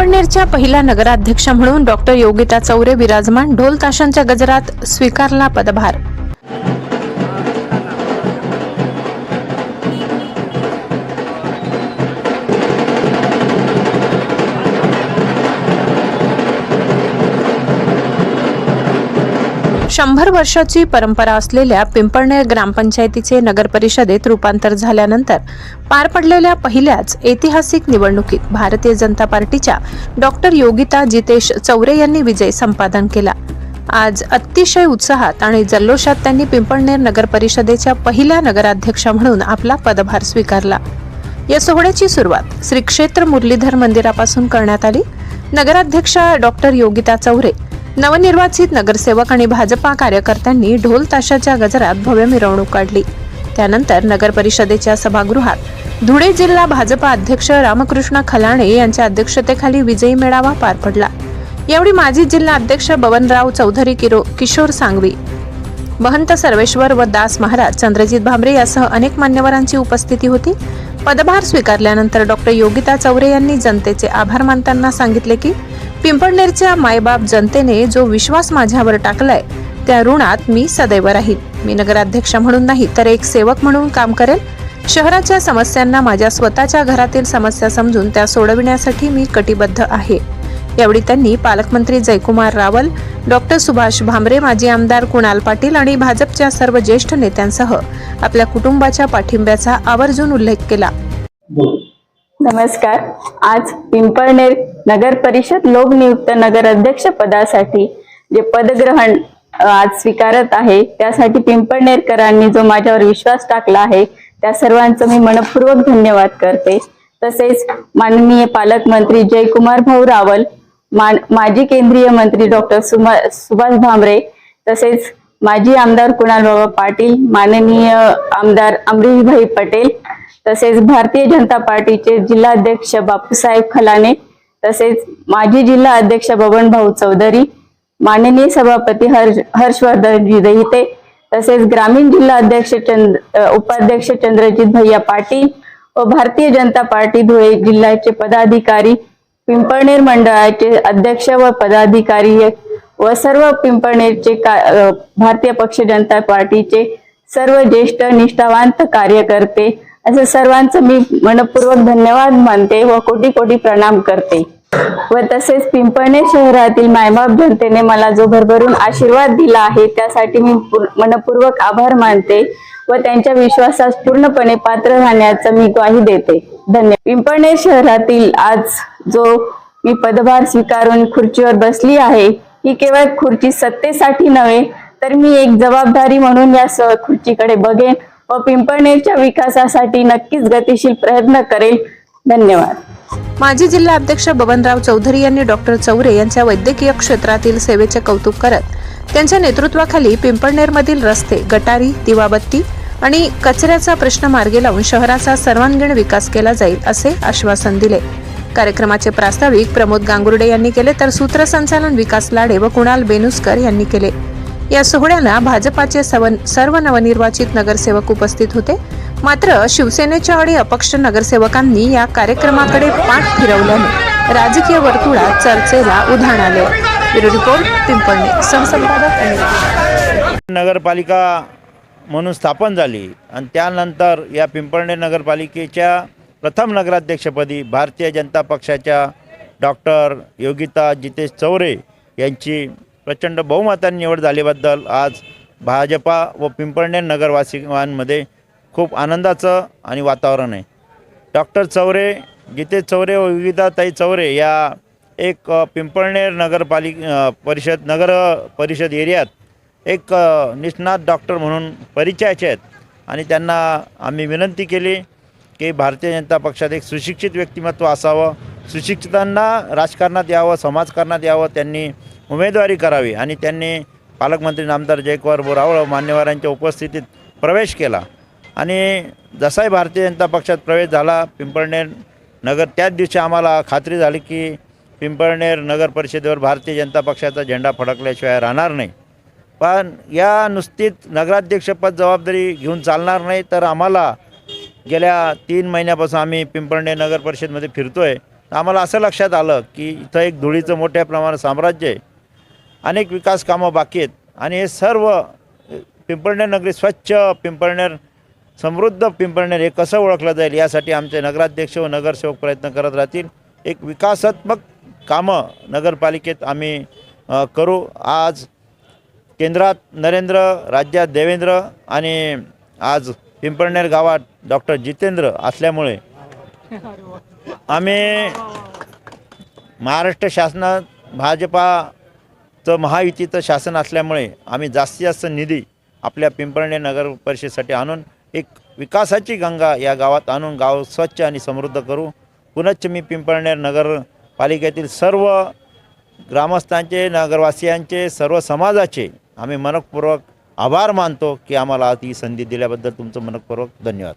पिंपळनेरच्या पहिल्या नगराध्यक्ष म्हणून डॉक्टर योगिता चौरे विराजमान ढोल ताशांच्या गजरात स्वीकारला पदभार शंभर वर्षाची परंपरा असलेल्या पिंपळनेर ग्रामपंचायतीचे नगरपरिषदेत रूपांतर झाल्यानंतर पार पडलेल्या पहिल्याच ऐतिहासिक निवडणुकीत भारतीय जनता पार्टीच्या डॉक्टर योगिता जितेश चौरे यांनी विजय संपादन केला. आज अतिशय उत्साहात आणि जल्लोषात त्यांनी पिंपळनेर नगर परिषदेच्या पहिल्या नगराध्यक्षा म्हणून आपला पदभार स्वीकारला. या सोहळ्याची सुरुवात श्री क्षेत्र मुरलीधर मंदिरापासून करण्यात आली. नगराध्यक्षा डॉक्टर योगिता चौरे नवनिर्वाचित नगरसेवक आणि भाजपा कार्यकर्त्यांनी ढोल ताशाच्या गजरात भव्य मिरवणूक काढली. त्यानंतर नगर परिषदेच्या सभागृहात धुळे जिल्हा भाजपा अध्यक्ष रामकृष्ण खलाणे यांच्या अध्यक्षतेखाली विजयी मेळावा पार पडला. यावेळी माजी जिल्हा अध्यक्ष बबनराव चौधरी किरो किशोर सांगवी महंत सर्वेश्वर व दास महाराज चंद्रजित भांबरे यासह अनेक मान्यवरांची उपस्थिती होती. पदभार स्वीकारल्यानंतर डॉक्टर योगिता चौरे यांनी जनतेचे आभार मानताना सांगितले की पिंपळनेरच्या मायबाप जनतेने जो विश्वास माझ्यावर टाकलाय त्या ऋणात मी सदैव राहील. मी नगराध्यक्ष म्हणून नाही तर एक सेवक म्हणून काम करेल. शहराच्या समस्यांना माझ्या स्वतःच्या घरातील समस्या समजून त्या सोडविण्यासाठी मी कटिबद्ध आहे. यावेळी त्यांनी पालकमंत्री जयकुमार रावल डॉक्टर सुभाष भामरे माजी आमदार कुणाल पाटील आणि भाजपच्या सर्व ज्येष्ठ नेत्यांसह आपल्या कुटुंबाच्या पाठिंब्याचा आवर्जून उल्लेख केला. नमस्कार. आज पिंपळनेर नगर परिषद लोकनियुक्त नगर अध्यक्ष पदासाठी जे पदग्रहण आज स्वीकारत आहे त्यासाठी पिंपळनेरकरांनी जो माझ्यावर विश्वास टाकला आहे त्या सर्वांचं मी मनपूर्वक धन्यवाद करते. तसेच माननीय पालकमंत्री जयकुमार भाऊ रावल माजी केंद्रीय मंत्री डॉक्टर सुभाष भामरे तसेच माजी आमदार कुणाल बाबा पाटील माननीय आमदार अमरीशभाई पटेल तसेच भारतीय जनता पार्टीचे जिल्हाध्यक्ष बापूसाहेब खलाने तसेच माजी जिल्हा अध्यक्ष बबन भाऊ चौधरी माननीय सभापती हर्ष हर्षवर्धन दहिते तसेच ग्रामीण जिल्हा अध्यक्ष चंद्र उपाध्यक्ष चंद्रजित भैया पाटील व भारतीय जनता पार्टी धुळे जिल्ह्याचे पदाधिकारी पिंपळनेर मंडळाचे अध्यक्ष व पदाधिकारी व सर्व पिंपळनेरचे का भारतीय पक्ष जनता पार्टीचे सर्व ज्येष्ठ निष्ठावांत कार्यकर्ते असं सर्वांचं मी मनपूर्वक धन्यवाद मानते व कोटी कोटी प्रणाम करते. व तसेच पिंपळणे शहरातील मायबाप जनतेने मला जो भरभरून आशीर्वाद दिला आहे त्यासाठी मी मनपूर्वक आभार मानते व त्यांच्या विश्वासास पूर्णपणे पात्र राहण्याचं मी ग्वाही देते. धन्यवाद पिंपळणे शहरातील आज जो मी पदभार स्वीकारून खुर्चीवर बसली आहे ही केवळ खुर्ची सत्तेसाठी नव्हे तर मी एक जबाबदारी म्हणून या खुर्चीकडे बघेन व पिंपळनेरच्या विकासासाठी नक्कीच गतिशील प्रयत्न करेल. धन्यवाद. माजी जिल्हा अध्यक्ष बबनराव चौधरी यांनी डॉक्टर चौरे यांच्या वैद्यकीय क्षेत्रातील सेवेचे कौतुक करत त्यांच्या नेतृत्वाखाली पिंपळनेरमधील रस्ते गटारी दिवाबत्ती आणि कचऱ्याचा प्रश्न मार्गी लावून शहराचा सर्वांगीण विकास केला जाईल असे आश्वासन दिले. कार्यक्रमाचे प्रास्ताविक प्रमोद गांगुर्डे यांनी केले तर सूत्रसंचालन विकास लाडे व कुणाल बेनुस्कर यांनी केले. या सोहळ्याला भाजपाचे सवन- सर्व नवनिर्वाचित नगरसेवक उपस्थित होते. मात्र शिवसेनेच्या आणि अपक्ष नगरसेवकांनी या कार्यक्रमाकडे पाठ फिरवल्याने राजकीय वर्तुळात चर्चेला उधाण आले. रिपोर्ट पिंपळणे. सहसंपादक नगरपालिका म्हणून स्थापन झाली आणि त्यानंतर या पिंपळणे नगरपालिकेच्या प्रथम नगराध्यक्षपदी भारतीय जनता पक्षाच्या डॉक्टर योगिता जितेश चौरे यांची प्रचंड बहुमताने निवड झाल्याबद्दल आज भाजपा व पिंपळणे नगरवासिकांमध्ये खूप आनंदाचं आणि वातावरण आहे. डॉक्टर चौरे गीते चौरे व विविधाताई चौरे या एक पिंपळनेर नगरपालिक परिषद नगर परिषद एरियात एक निष्णात डॉक्टर म्हणून परिचयाचे आहेत आणि त्यांना आम्ही विनंती केली की भारतीय जनता पक्षात एक सुशिक्षित व्यक्तिमत्व असावं. सुशिक्षितांना राजकारणात यावं समाजकारणात यावं त्यांनी उमेदवारी करावी. आणि त्यांनी पालकमंत्री नामदार जयकुमार बोरावळ मान्यवरांच्या उपस्थितीत प्रवेश केला. आणि जसाही भारतीय जनता पक्षात प्रवेश झाला पिंपळनेर नगर त्याच दिवशी आम्हाला खात्री झाली की पिंपळनेर नगर परिषदेवर भारतीय जनता पक्षाचा झेंडा फडकल्याशिवाय राहणार नाही. पण या नुसतीच नगराध्यक्षपद जबाबदारी घेऊन चालणार नाही तर आम्हाला गेल्या तीन महिन्यापासून आम्ही पिंपळनेर नगर परिषदमध्ये फिरतो आहे आम्हाला असं लक्षात आलं की इथं एक धुळीचं मोठ्या प्रमाणात साम्राज्य आहे. अनेक विकास कामं बाकी आहेत. आणि हे सर्व पिंपळनेर नगरी स्वच्छ पिंपळनेर समृद्ध पिंपळनेर हे कसं ओळखलं जाईल यासाठी आमचे नगराध्यक्ष व नगरसेवक प्रयत्न करत राहतील. एक विकासात्मक कामं नगरपालिकेत आम्ही करू. आज केंद्रात नरेंद्र राज्यात देवेंद्र आणि आज पिंपळनेर गावात डॉक्टर जितेंद्र असल्यामुळे आम्ही महाराष्ट्र शासनात भाजपा तर महायुतीचं शासन असल्यामुळे आम्ही जास्तीत जास्त निधी आपल्या पिंपळणे नगर परिषदेसाठी आणून एक विकासाची गंगा या गावात आणून गाव स्वच्छ आणि समृद्ध करू. पुनश्च मी पिंपळनेर नगरपालिकेतील सर्व ग्रामस्थांचे नगरवासियांचे सर्व समाजाचे आम्ही मनपूर्वक आभार मानतो की आम्हाला आज ही संधी दिल्याबद्दल तुमचं मनपूर्वक धन्यवाद.